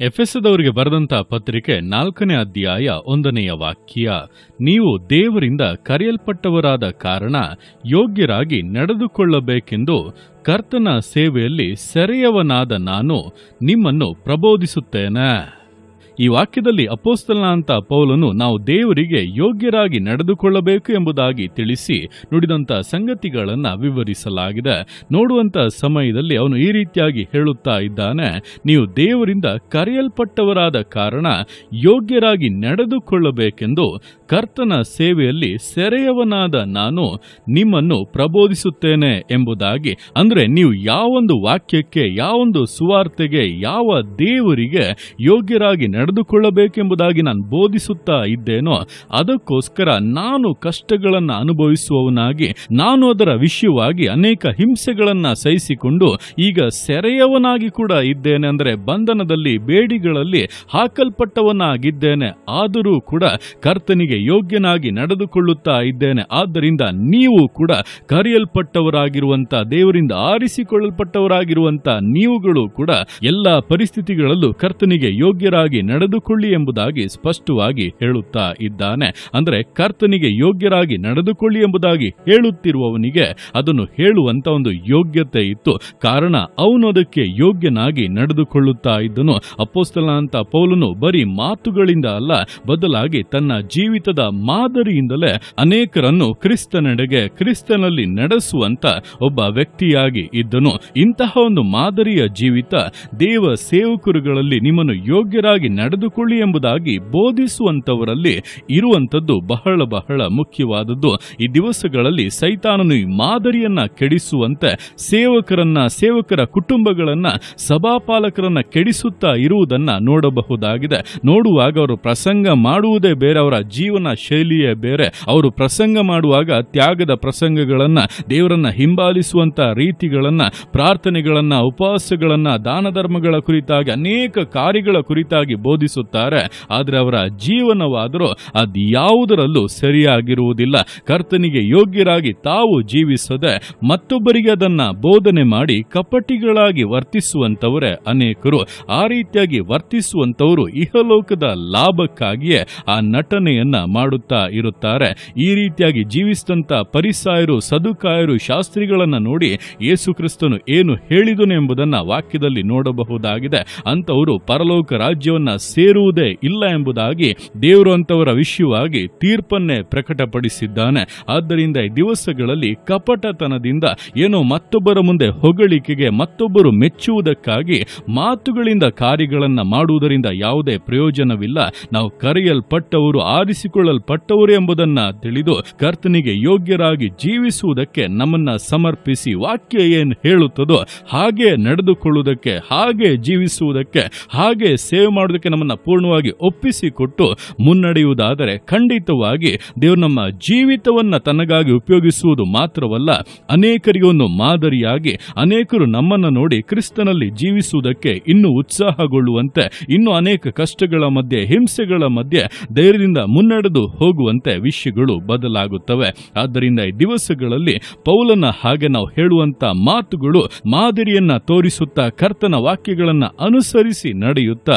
ಎಫೆಸದವರಿಗೆ ಬರೆದಂತ ಪತ್ರಿಕೆ ನಾಲ್ಕನೇ ಅಧ್ಯಾಯ ಒಂದನೆಯ ವಾಕ್ಯ. ನೀವು ದೇವರಿಂದ ಕರೆಯಲ್ಪಟ್ಟವರಾದ ಕಾರಣ ಯೋಗ್ಯರಾಗಿ ನಡೆದುಕೊಳ್ಳಬೇಕೆಂದು ಕರ್ತನ ಸೇವೆಯಲ್ಲಿ ಸೆರೆಯವನಾದ ನಾನು ನಿಮ್ಮನ್ನು ಪ್ರಬೋಧಿಸುತ್ತೇನೆ. ಈ ವಾಕ್ಯದಲ್ಲಿ ಅಪೋಸ್ತಲನ ಅಂತ ಪೌಲನು ನಾವು ದೇವರಿಗೆ ಯೋಗ್ಯರಾಗಿ ನಡೆದುಕೊಳ್ಳಬೇಕು ಎಂಬುದಾಗಿ ತಿಳಿಸಿ ನುಡಿದಂತ ಸಂಗತಿಗಳನ್ನ ವಿವರಿಸಲಾಗಿದೆ. ನೋಡುವಂತ ಸಮಯದಲ್ಲಿ ಅವನು ಈ ರೀತಿಯಾಗಿ ಹೇಳುತ್ತಾ ಇದ್ದಾನೆ, ನೀವು ದೇವರಿಂದ ಕರೆಯಲ್ಪಟ್ಟವರಾದ ಕಾರಣ ಯೋಗ್ಯರಾಗಿ ನಡೆದುಕೊಳ್ಳಬೇಕೆಂದು ಕರ್ತನ ಸೇವೆಯಲ್ಲಿ ಸೆರೆಯವನಾದ ನಾನು ನಿಮ್ಮನ್ನು ಪ್ರಬೋಧಿಸುತ್ತೇನೆ ಎಂಬುದಾಗಿ, ಅಂದ್ರೆ ನೀವು ಯಾವೊಂದು ವಾಕ್ಯಕ್ಕೆ, ಯಾವೊಂದು ಸುವಾರ್ತೆಗೆ, ಯಾವ ದೇವರಿಗೆ ಯೋಗ್ಯರಾಗಿ ನಡೆದುಕೊಳ್ಳಬೇಕೆಂಬುದಾಗಿ ನಾನು ಬೋಧಿಸುತ್ತಾ ಇದ್ದೇನೋ, ಅದಕ್ಕೋಸ್ಕರ ನಾನು ಕಷ್ಟಗಳನ್ನು ಅನುಭವಿಸುವವನಾಗಿ, ನಾನು ಅದರ ವಿಷಯವಾಗಿ ಅನೇಕ ಹಿಂಸೆಗಳನ್ನ ಸಹಿಸಿಕೊಂಡು ಈಗ ಸೆರೆಯವನಾಗಿ ಕೂಡ ಇದ್ದೇನೆ ಅಂದರೆ ಬಂಧನದಲ್ಲಿ, ಬೇಡಿಗಳಲ್ಲಿ ಹಾಕಲ್ಪಟ್ಟವನಾಗಿದ್ದೇನೆ. ಆದರೂ ಕೂಡ ಕರ್ತನಿಗೆ ಯೋಗ್ಯನಾಗಿ ನಡೆದುಕೊಳ್ಳುತ್ತಾ ಇದ್ದೇನೆ. ಆದ್ದರಿಂದ ನೀವು ಕೂಡ ಕರೆಯಲ್ಪಟ್ಟವರಾಗಿರುವಂಥ, ದೇವರಿಂದ ಆರಿಸಿಕೊಳ್ಳಲ್ಪಟ್ಟವರಾಗಿರುವಂತ ನೀವುಗಳು ಕೂಡ ಎಲ್ಲ ಪರಿಸ್ಥಿತಿಗಳಲ್ಲೂ ಕರ್ತನಿಗೆ ಯೋಗ್ಯರಾಗಿ ನಡೆದುಕೊಳ್ಳಿ ಎಂಬುದಾಗಿ ಸ್ಪಷ್ಟವಾಗಿ ಹೇಳುತ್ತಾ ಇದ್ದಾನೆ. ಅಂದರೆ ಕರ್ತನಿಗೆ ಯೋಗ್ಯರಾಗಿ ನಡೆದುಕೊಳ್ಳಿ ಎಂಬುದಾಗಿ ಹೇಳುತ್ತಿರುವವನಿಗೆ ಅದನ್ನು ಹೇಳುವಂತ ಒಂದು ಯೋಗ್ಯತೆ ಇತ್ತು. ಕಾರಣ ಅವನು ಅದಕ್ಕೆ ಯೋಗ್ಯನಾಗಿ ನಡೆದುಕೊಳ್ಳುತ್ತಾ ಇದ್ದನು. ಅಪ್ಪೋಸ್ತಲ ಅಂತ ಪೌಲನು ಬರೀ ಮಾತುಗಳಿಂದ ಅಲ್ಲ, ಬದಲಾಗಿ ತನ್ನ ಜೀವಿತದ ಮಾದರಿಯಿಂದಲೇ ಅನೇಕರನ್ನು ಕ್ರಿಸ್ತನೆಡೆಗೆ, ಕ್ರಿಸ್ತನಲ್ಲಿ ನಡೆಸುವಂತ ಒಬ್ಬ ವ್ಯಕ್ತಿಯಾಗಿ ಇದ್ದನು. ಇಂತಹ ಒಂದು ಮಾದರಿಯ ಜೀವಿತ ದೇವ ಸೇವಕರುಗಳಲ್ಲಿ ನಿಮ್ಮನ್ನು ಯೋಗ್ಯರಾಗಿ ನಡೆದುಕೊಳ್ಳಿ ಎಂಬುದಾಗಿ ಬೋಧಿಸುವಂತವರಲ್ಲಿ ಇರುವಂತದ್ದು ಬಹಳ ಬಹಳ ಮುಖ್ಯವಾದದ್ದು. ಈ ದಿವಸಗಳಲ್ಲಿ ಸೈತಾನನು ಈ ಮಾದರಿಯನ್ನ ಕೆಡಿಸುವಂತೆ ಸೇವಕರನ್ನ, ಸೇವಕರ ಕುಟುಂಬಗಳನ್ನ, ಸಭಾಪಾಲಕರನ್ನ ಕೆಡಿಸುತ್ತಾ ಇರುವುದನ್ನ ನೋಡಬಹುದಾಗಿದೆ. ನೋಡುವಾಗ ಅವರು ಪ್ರಸಂಗ ಮಾಡುವುದೇ ಬೇರೆ, ಅವರ ಜೀವನ ಶೈಲಿಯೇ ಬೇರೆ. ಅವರು ಪ್ರಸಂಗ ಮಾಡುವಾಗ ತ್ಯಾಗದ ಪ್ರಸಂಗಗಳನ್ನ, ದೇವರನ್ನ ಹಿಂಬಾಲಿಸುವಂತ ರೀತಿಗಳನ್ನ, ಪ್ರಾರ್ಥನೆಗಳನ್ನ, ಉಪವಾಸಗಳನ್ನ ದಾನ ಧರ್ಮಗಳ ಕುರಿತಾಗಿ, ಅನೇಕ ಕಾರ್ಯಗಳ ಕುರಿತಾಗಿ ಬೋಧಿಸುತ್ತಾರೆ. ಆದರೆ ಅವರ ಜೀವನವಾದರೂ ಅದ್ಯಾವುದರಲ್ಲೂ ಸರಿಯಾಗಿರುವುದಿಲ್ಲ. ಕರ್ತನಿಗೆ ಯೋಗ್ಯರಾಗಿ ತಾವು ಜೀವಿಸದೆ ಮತ್ತೊಬ್ಬರಿಗೆ ಅದನ್ನು ಬೋಧನೆ ಮಾಡಿ ಕಪಟಿಗಳಾಗಿ ವರ್ತಿಸುವಂಥವರೇ ಅನೇಕರು. ಆ ರೀತಿಯಾಗಿ ವರ್ತಿಸುವಂಥವರು ಇಹಲೋಕದ ಲಾಭಕ್ಕಾಗಿಯೇ ಆ ನಟನೆಯನ್ನು ಮಾಡುತ್ತಾ ಇರುತ್ತಾರೆ. ಈ ರೀತಿಯಾಗಿ ಜೀವಿಸಿದಂಥ ಪರಿಸಾಯರು, ಸದುಕಾಯರು, ಶಾಸ್ತ್ರಿಗಳನ್ನು ನೋಡಿ ಯೇಸು ಕ್ರಿಸ್ತನು ಏನು ಹೇಳಿದನು ಎಂಬುದನ್ನು ವಾಕ್ಯದಲ್ಲಿ ನೋಡಬಹುದಾಗಿದೆ. ಅಂತವರು ಪರಲೋಕ ರಾಜ್ಯವನ್ನ ಸೇರುವುದೇ ಇಲ್ಲ ಎಂಬುದಾಗಿ ದೇವರು ಅಂತವರ ವಿಷಯವಾಗಿ ತೀರ್ಪನ್ನೇ ಪ್ರಕಟಪಡಿಸಿದ್ದಾನೆ. ಆದ್ದರಿಂದ ಈ ದಿವಸಗಳಲ್ಲಿ ಕಪಟತನದಿಂದ ಏನೋ ಮತ್ತೊಬ್ಬರ ಮುಂದೆ ಹೊಗಳಿಕೆಗೆ ಮತ್ತೊಬ್ಬರು ಮೆಚ್ಚುವುದಕ್ಕಾಗಿ ಮಾತುಗಳಿಂದ ಕಾರ್ಯಗಳನ್ನು ಮಾಡುವುದರಿಂದ ಯಾವುದೇ ಪ್ರಯೋಜನವಿಲ್ಲ. ನಾವು ಕರೆಯಲ್ಪಟ್ಟವರು, ಆರಿಸಿಕೊಳ್ಳಲ್ಪಟ್ಟವರು ಎಂಬುದನ್ನು ತಿಳಿದು ಕರ್ತನಿಗೆ ಯೋಗ್ಯರಾಗಿ ಜೀವಿಸುವುದಕ್ಕೆ ನಮ್ಮನ್ನು ಸಮರ್ಪಿಸಿ ವಾಕ್ಯ ಏನು ಹೇಳುತ್ತದೋ ಹಾಗೆ ನಡೆದುಕೊಳ್ಳುವುದಕ್ಕೆ, ಹಾಗೆ ಜೀವಿಸುವುದಕ್ಕೆ, ಹಾಗೆ ಸೇವೆ ಮಾಡುವುದಕ್ಕೆ ನಮ್ಮನ್ನ ಪೂರ್ಣವಾಗಿ ಒಪ್ಪಿಸಿಕೊಟ್ಟು ಮುನ್ನಡೆಯುವುದಾದರೆ ಖಂಡಿತವಾಗಿ ದೇವರು ನಮ್ಮ ಜೀವಿತವನ್ನ ತನಗಾಗಿ ಉಪಯೋಗಿಸುವುದು ಮಾತ್ರವಲ್ಲ, ಅನೇಕರಿಗೆ ಒಂದು ಮಾದರಿಯಾಗಿ ಅನೇಕರು ನಮ್ಮನ್ನು ನೋಡಿ ಕ್ರಿಸ್ತನಲ್ಲಿ ಜೀವಿಸುವುದಕ್ಕೆ ಇನ್ನೂ ಉತ್ಸಾಹಗೊಳ್ಳುವಂತೆ, ಇನ್ನೂ ಅನೇಕ ಕಷ್ಟಗಳ ಮಧ್ಯೆ, ಹಿಂಸೆಗಳ ಮಧ್ಯೆ ಧೈರ್ಯದಿಂದ ಮುನ್ನಡೆದು ಹೋಗುವಂತೆ ವಿಷಯಗಳು ಬದಲಾಗುತ್ತವೆ. ಆದ್ದರಿಂದ ಈ ದಿವಸಗಳಲ್ಲಿ ಪೌಲನ ಹಾಗೆ ನಾವು ಹೇಳುವಂತ ಮಾತುಗಳು ಮಾದರಿಯನ್ನ ತೋರಿಸುತ್ತಾ ಕರ್ತನ ವಾಕ್ಯಗಳನ್ನು ಅನುಸರಿಸಿ ನಡೆಯುತ್ತಾ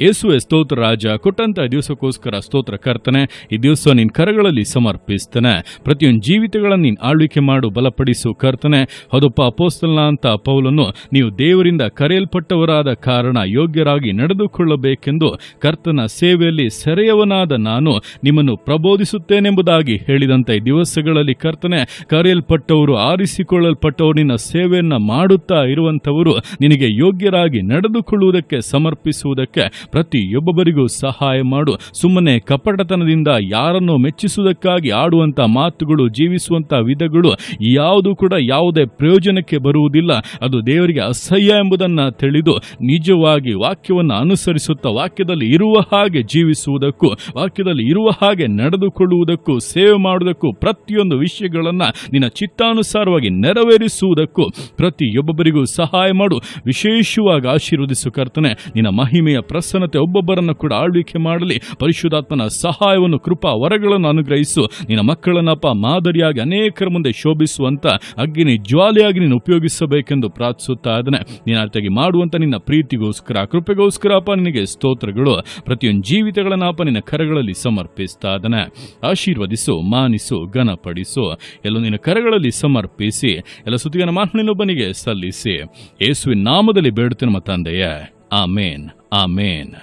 ಯೇಸುವೆ ಸ್ತೋತ್ರ ರಾಜ ಕೊಟ್ಟಂತ ದಿವಸಕ್ಕೋಸ್ಕರ ಸ್ತೋತ್ರ ಕರ್ತನೆ, ಈ ದಿವಸ ನಿನ್ನ ಕರಗಳಲ್ಲಿ ಸಮರ್ಪಿಸ್ತಾನೆ. ಪ್ರತಿಯೊಂದು ಜೀವಿತಗಳನ್ನು ನೀನು ಆಳ್ವಿಕೆ ಮಾಡು, ಬಲಪಡಿಸು ಕರ್ತನೆ. ಹೌದಪ್ಪ, ಅಪೋಸ್ತಲನ ಅಂತ ಪೌಲನ್ನು ನೀವು ದೇವರಿಂದ ಕರೆಯಲ್ಪಟ್ಟವರಾದ ಕಾರಣ ಯೋಗ್ಯರಾಗಿ ನಡೆದುಕೊಳ್ಳಬೇಕೆಂದು ಕರ್ತನ ಸೇವೆಯಲ್ಲಿ ಸೆರೆಯವನಾದ ನಾನು ನಿಮ್ಮನ್ನು ಪ್ರಬೋಧಿಸುತ್ತೇನೆಂಬುದಾಗಿ ಹೇಳಿದಂತೆ ಈ ದಿವಸಗಳಲ್ಲಿ ಕರ್ತನೆ, ಕರೆಯಲ್ಪಟ್ಟವರು, ಆರಿಸಿಕೊಳ್ಳಲ್ಪಟ್ಟವರು, ನಿನ್ನ ಸೇವೆಯನ್ನ ಮಾಡುತ್ತಾ ಇರುವಂತವರು ನಿನಗೆ ಯೋಗ್ಯರಾಗಿ ನಡೆದುಕೊಳ್ಳುವುದಕ್ಕೆ, ಸಮರ್ಪಿಸುವುದಕ್ಕೆ ಪ್ರತಿಯೊಬ್ಬೊಬ್ಬರಿಗೂ ಸಹಾಯ ಮಾಡು. ಸುಮ್ಮನೆ ಕಪಟತನದಿಂದ ಯಾರನ್ನು ಮೆಚ್ಚಿಸುವುದಕ್ಕಾಗಿ ಆಡುವಂತ ಮಾತುಗಳು, ಜೀವಿಸುವಂತ ವಿಧಗಳು ಯಾವುದು ಕೂಡ ಯಾವುದೇ ಪ್ರಯೋಜನಕ್ಕೆ ಬರುವುದಿಲ್ಲ. ಅದು ದೇವರಿಗೆ ಅಸಹ್ಯ ಎಂಬುದನ್ನು ತಿಳಿದು ನಿಜವಾಗಿ ವಾಕ್ಯವನ್ನು ಅನುಸರಿಸುತ್ತಾ ವಾಕ್ಯದಲ್ಲಿ ಇರುವ ಹಾಗೆ ಜೀವಿಸುವುದಕ್ಕೂ, ವಾಕ್ಯದಲ್ಲಿ ಇರುವ ಹಾಗೆ ನಡೆದುಕೊಳ್ಳುವುದಕ್ಕೂ, ಸೇವೆ ಮಾಡುವುದಕ್ಕೂ ಪ್ರತಿಯೊಂದು ವಿಷಯಗಳನ್ನ ನಿನ್ನ ಚಿತ್ತಾನುಸಾರವಾಗಿ ನೆರವೇರಿಸುವುದಕ್ಕೂ ಪ್ರತಿಯೊಬ್ಬೊಬ್ಬರಿಗೂ ಸಹಾಯ ಮಾಡು. ವಿಶೇಷವಾಗಿ ಆಶೀರ್ವದಿಸು ಕರ್ತನೆ, ನಿನ್ನ ಮಹಿಮೆಯ ಪ್ರಸನ್ನ ಸಿಂಹಾಸನತೆ ಒಬ್ಬೊಬ್ಬರನ್ನು ಕೂಡ ಆಳ್ವಿಕೆ ಮಾಡಲಿ. ಪರಿಶುದ್ಧಾತ್ಮನ ಸಹಾಯವನ್ನು, ಕೃಪಾ, ವರಗಳನ್ನು ಅನುಗ್ರಹಿಸು. ನಿನ್ನ ಮಕ್ಕಳನ್ನಪ್ಪ ಮಾದರಿಯಾಗಿ ಅನೇಕರ ಮುಂದೆ ಶೋಭಿಸುವಂತ ಅಗ್ನಿ ಜ್ವಾಲೆಯಾಗಿ ನೀನು ಉಪಯೋಗಿಸಬೇಕೆಂದು ಪ್ರಾರ್ಥಿಸುತ್ತಾ ಇದ್ದಾನೆ. ನೀನು ಅರ್ಥಾಗಿ ಮಾಡುವಂತ ನಿನ್ನ ಪ್ರೀತಿಗೋಸ್ಕರ, ಕೃಪೆಗೋಸ್ಕರ ಅಪ್ಪ ನಿನಗೆ ಸ್ತೋತ್ರಗಳು. ಪ್ರತಿಯೊಂದು ಜೀವಿತಗಳನ್ನಪ್ಪ ನಿನ್ನ ಕರಗಳಲ್ಲಿ ಸಮರ್ಪಿಸ್ತಾ ಇದ್ದಾನೆ. ಆಶೀರ್ವದಿಸು, ಮಾನಿಸು, ಘನಪಡಿಸು. ಎಲ್ಲ ನಿನ್ನ ಕರಗಳಲ್ಲಿ ಸಮರ್ಪಿಸಿ, ಎಲ್ಲ ಸುತ್ತಿಗನ ಮಾತನಿನೊಬ್ಬನಿಗೆ ಸಲ್ಲಿಸಿ. ಯೇಸುವಿನ ನಾಮದಲ್ಲಿ ಬೇಡುತ್ತೆ ನಮ್ಮ ತಂದೆಯೇ. ಆಮೇನ್. ಆಮೇನ್